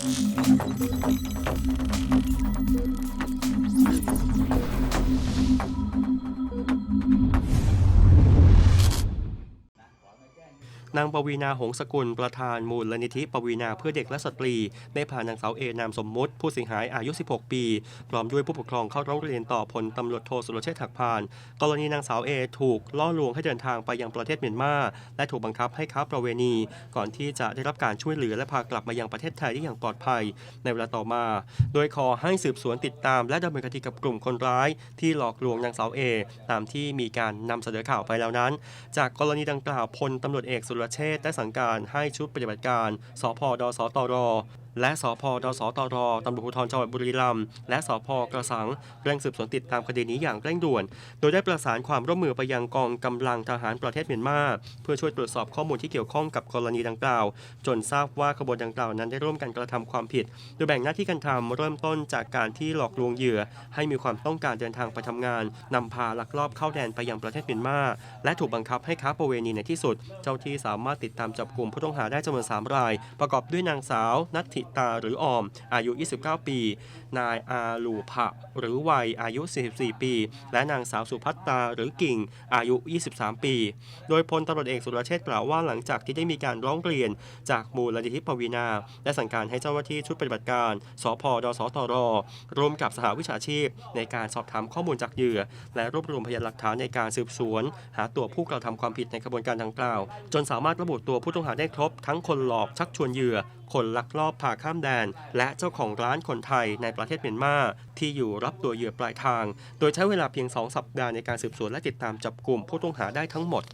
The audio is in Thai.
Thank you. นางปวีนาหงสกุลประธานมูลนิธิปวีนาเพื่อเด็กและสตรี ได้พานางสาวเอนามสมมุติ ผู้เสียหายอายุ 16 ปี พร้อมด้วยผู้ปกครองเข้าร้องเรียนต่อพลตำรวจโทสุรเชษฐ์ถักพาน กรณีนางสาวเอถูกล่อลวงให้เดินทางไปยังประเทศเมียนมาและถูกบังคับให้ค้าประเวณี ก่อนที่จะได้รับการช่วยเหลือและพากลับมายังประเทศไทยได้อย่างปลอดภัย ในเวลาต่อมา โดยขอให้สืบสวนติดตาม และดำเนินคดีกับกลุ่มคนร้าย ที่หลอกลวงนางสาวเอตามที่มีการนำเสนอข่าวไปแล้วนั้น จากกรณีดังกล่าวพลตำรวจเอกสุรเชษ์ได้สั่งการให้ชุดปฏิบัติการสพดสตร และสพดสตรตำรวจภูธรจังหวัดบุรีรัมย์และสพกระสังเร่งสืบสวนติดตามคดีนี้อย่างเร่งด่วน โดยได้ประสานความร่วมมือไปยังกองกำลังทหารประเทศเมียนมาเพื่อช่วยตรวจสอบข้อมูลที่เกี่ยวข้องกับกรณีดังกล่าว จนทราบว่าขบวนดังกล่าวนั้นได้ร่วมกันกระทำความผิด โดยแบ่งหน้าที่การทำเริ่มต้นจากการที่หลอกลวงเหยื่อ ให้มีความต้องการเดินทางไปทำงานนำพาลักลอบเข้าแดนไปยังประเทศเมียนมาและถูกบังคับให้ค้าประเวณีในที่สุด เจ้าที่สามารถติดตามจับกลุ่มผู้ต้องหาได้จำนวน3ราย ประกอบด้วยนางสาวนัทธิตาหรือออม อายุ 29 ปี นายอาลูผะหรือวัยอายุ 44 ปี และนางสาวสุพัตตาหรือกิ่ง อายุ 23 ปี โดยพลตำรวจเอกสุรเชษฐ์กล่าวว่าหลังจากที่ได้มีการร้องเรียนจากมูลนิธิปวีนา และสั่งการให้เจ้าหน้าที่ชุดปฏิบัติการ สพดสตรร่วมกับสหวิชาชีพ ในการสอบถามข้อมูลจากเหยื่อ และรวบรวมพยานหลักฐานในการสืบสวน หาตัวผู้กระทำความผิดในกระบวนการดังกล่าว จนสามารถระบุตัวผู้ต้องหาได้ครบ ทั้งคนหลอกชักชวนเหยื่อ คนลักลอบพาข้ามแดน และเจ้าของร้านคนไทยในประเทศเมียนมาที่อยู่รับตัวเหยื่อปลายทาง โดยใช้เวลาเพียง 2 สัปดาห์ในการสืบสวนและติดตามจับกลุ่มผู้ต้องหาได้ทั้งหมด